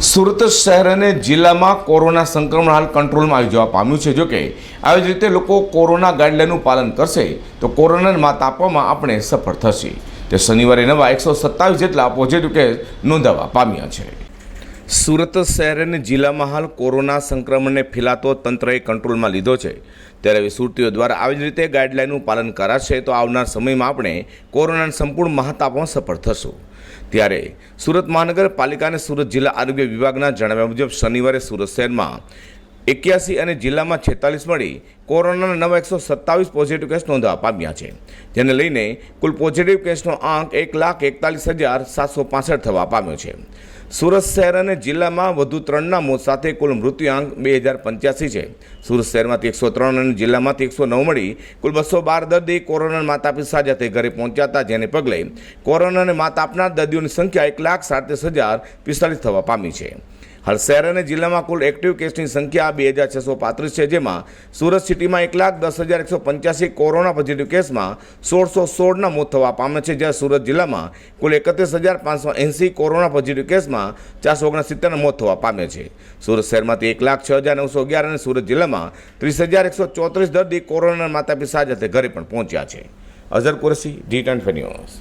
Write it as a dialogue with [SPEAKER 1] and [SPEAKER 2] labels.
[SPEAKER 1] સુરત શહેર અને જિલ્લામાં કોરોના સંક્રમણ હાલ કંટ્રોલમાં આવી જવા પામ્યું છે. જોકે આવી જ રીતે લોકો કોરોના ગાઈડલાઈનનું પાલન કરશે, તો કોરોનાને માત આપવામાં આપણે સફળ થશે. તે શનિવારે નવા એકસો સત્તાવીસ જેટલા પોઝિટિવ કેસ નોંધાવા પામ્યા છે. સુરત શહેર અને જિલ્લામાં હાલ કોરોના સંક્રમણને ફેલાતો તંત્રએ કંટ્રોલમાં લીધો છે. ત્યારે હવે સુરતીઓ દ્વારા આવી જ રીતે ગાઈડલાઇનનું પાલન કરાશે તો આવનાર સમયમાં આપણે કોરોનાને સંપૂર્ણ મહાતાપમાં સફળ થશું. ત્યારે સુરત મહાનગરપાલિકા અને સુરત જિલ્લા આરોગ્ય વિભાગના જણાવ્યા મુજબ શનિવારે સુરત શહેરમાં એક્યાસી અને જિલ્લામાં છેતાલીસ મળી કોરોનાના નવા એકસો સત્તાવીસ પોઝિટિવ કેસ નોંધવા પામ્યા છે. જેને લઈને કુલ પોઝિટિવ કેસનો આંક એક લાખ એકતાલીસ હજાર સાતસો પાસઠ થવા પામ્યો છે. સુરત શહેર અને જિલ્લામાં વધુ ત્રણના મોત સાથે કુલ મૃત્યુઆંક બે હજાર પંચ્યાસી છે. સુરત શહેરમાંથી એકસો ત્રણ અને જિલ્લામાંથી એકસો નવ મળી કુલ બસો બાર દર્દી કોરોના માતા પિતા સાજા ઘરે પહોંચ્યા હતા, જેને પગલે કોરોનાને માત આપનાર દર્દીઓની સંખ્યા એક લાખ સાડત્રીસ હજાર પિસ્તાલીસ થવા પામી છે. હાલ શહેર અને જિલ્લામાં કુલ એક્ટિવ કેસની સંખ્યા બે હજાર છસો પાંત્રીસ છે, જેમાં સુરત સિટીમાં એક લાખ દસ હજાર એકસો પંચ્યાસી કોરોના પોઝિટિવ કેસમાં સોળસો સોળના મોત થવા પામે છે જ્યારે સુરત જિલ્લામાં કુલ એકત્રીસ હજાર પાંચસો એંસી કોરોના પોઝિટિવ કેસમાં ચારસો ઓગણસિત્તેરના મોત થવા પામે છે. સુરત શહેરમાંથી એક લાખ છ હજાર નવસો અગિયાર અને સુરત જિલ્લામાં ત્રીસ હજાર એકસો ચોત્રીસ દર્દી કોરોના માતા સાજા સાથે ઘરે પણ પહોંચ્યા છે. અઝર કુરસી ડીટ ટ્વેન્ટી ન્યૂઝ.